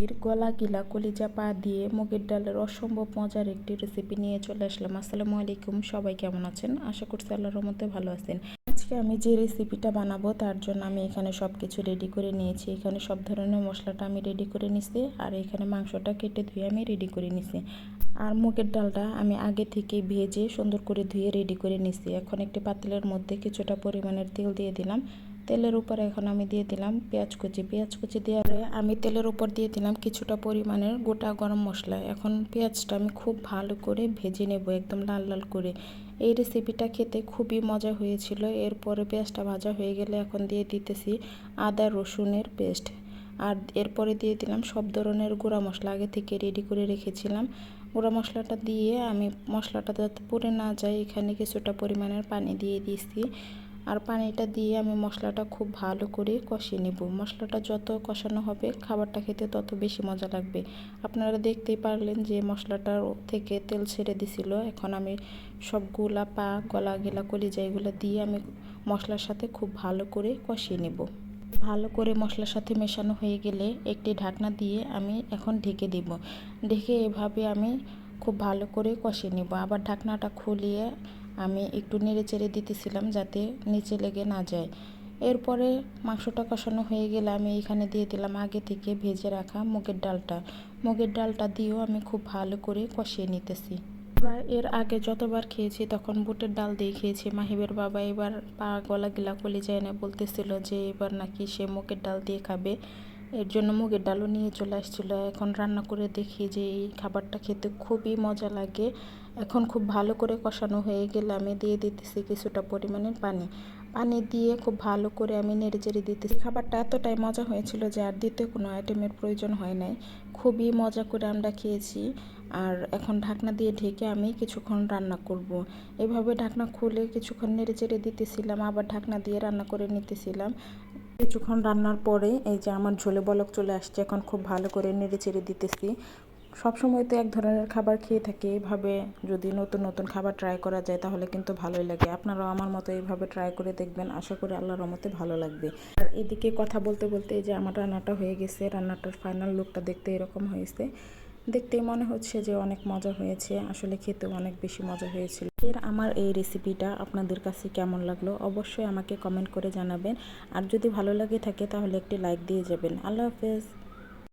মুরগির গলা গিলা কলিজা পা দিয়ে মুগের ডালের অসম্ভব মজার একটি রেসিপি নিয়ে চলে আসলাম। আসসালামু আলাইকুম, সবাই কেমন আছেন? আশা করছি আল্লাহর মধ্যে ভালো আছেন। আজকে আমি যে রেসিপিটা বানাবো তার জন্য আমি এখানে সব কিছু রেডি করে নিয়েছি। এখানে সব ধরনের মশলাটা আমি রেডি করে নিছি আর এখানে মাংসটা কেটে ধুয়ে আমি রেডি করে নিছি। আর মুগের ডালটা আমি আগে থেকে ভেজে সুন্দর করে ধুয়ে রেডি করে নিছি। এখন একটি পাতিলের মধ্যে কিছুটা পরিমাণের তেল দিয়ে দিলাম। তেলের উপরে এখন আমি দিয়ে দিলাম পেঁয়াজ কুচি। পেঁয়াজ কুচি দেওয়ার আমি তেলের উপর দিয়ে দিলাম কিছুটা পরিমাণের গোটা গরম মশলা। এখন পেঁয়াজটা আমি খুব ভালো করে ভেজে নেব, একদম লাল লাল করে। এই রেসিপিটা খেতে খুবই মজা হয়েছিল। এরপরে পেঁয়াজটা ভাজা হয়ে গেলে এখন দিয়ে দিতেছি আদা রসুনের পেস্ট। আর এরপরে দিয়ে দিলাম সব ধরনের গুঁড়া মশলা। আগে থেকে রেডি করে রেখেছিলাম। গুঁড়া মশলাটা দিয়ে আমি মশলাটা যাতে পুড়ে না যায়, এখানে কিছুটা পরিমাণের পানি দিয়ে দিয়েছি। আর পানিটা দিয়ে আমি মশলাটা খুব ভালো করে কষিয়ে নেব। মশলাটা যত কষানো হবে, খাবারটা খেতে তত বেশি মজা লাগবে। আপনারা দেখতেই পারলেন যে মশলাটার থেকে তেল ছেড়ে দিছিল। এখন আমি সবগুলা পা, গলা গেলা কলিজা এগুলো দিয়ে আমি মশলার সাথে খুব ভালো করে কষিয়ে নেব। ভালো করে মশলার সাথে মেশানো হয়ে গেলে একটি ঢাকনা দিয়ে আমি এখন ঢেকে দিব। ঢেকে এভাবে আমি খুব ভালো করে কষিয়ে নেব। আবার ঢাকনাটা খুলিয়ে আমি একটু নেড়ে চেড়ে দিতেছিলাম যাতে নিচে লেগে না যায়। এরপরে মাংসটা কষানো হয়ে গেলে আমি এখানে দিয়ে দিলাম আগে থেকে ভেজে রাখা মুগের ডালটা। মুগের ডালটা দিয়েও আমি খুব ভালো করে কষিয়ে নিতেছি। প্রায় এর আগে যতবার খেয়েছি তখন বুটের ডাল দিয়ে খেয়েছি। মাহিবের বাবা এবার পা গলা গিলা কলি যায় না বলতেছিল যে এবার নাকি সে মুগের ডাল দিয়ে খাবে। এর জন্য মুগের ডালও নিয়ে চলে আসছিল। এখন রান্না করে দেখি যে এই খাবারটা খেতে খুবই মজা লাগে। এখন খুব ভালো করে কষানো হয়ে গেলে আমি দিয়ে দিতেছি কিছুটা পরিমাণের পানি। পানি দিয়ে খুব ভালো করে আমি নেড়ে চেড়ে দিতেছি। খাবারটা এতটাই মজা হয়েছিল যে আর দ্বিতীয় কোনো আইটেমের প্রয়োজন হয় নাই। খুবই মজা করে আমরা খেয়েছি। আর এখন ঢাকনা দিয়ে ঢেকে আমি কিছুক্ষণ রান্না করব। এভাবে ঢাকনা খুলে কিছুক্ষণ নেড়ে চেড়ে দিতেছিলাম, আবার ঢাকনা দিয়ে রান্না করে নিতেছিলাম। কিছুক্ষণ রান্নার পরে এই যে আমার ঝোলে বলক চলে আসছে, এখন খুব ভালো করে নেড়ে চেড়ে দিতেছি। সবসময় তো এক ধরনের খাবার খেয়ে থাকি, এভাবে যদি নতুন নতুন খাবার ট্রাই করা যায় তাহলে কিন্তু ভালোই লাগে। আপনারাও আমার মতো এইভাবে ট্রাই করে দেখবেন, আশা করি আল্লাহর মতে ভালো লাগবে। আর এদিকে কথা বলতে বলতে এই যে আমার রান্নাটা হয়ে গেছে, রান্নাটার ফাইনাল লুকটা দেখতে এরকম হয়েছে। দেখতেই মনে হচ্ছে যে অনেক মজা হয়েছে। আসলে খেতে অনেক বেশি মজা হয়েছিল। এর আমার এই রেসিপিটা আপনাদের কাছে কেমন লাগল অবশ্যই আমাকে কমেন্ট করে জানাবেন। আর যদি ভালো লাগে থাকে তাহলে একটি লাইক দিয়ে যাবেন। আল্লাহ হাফেজ।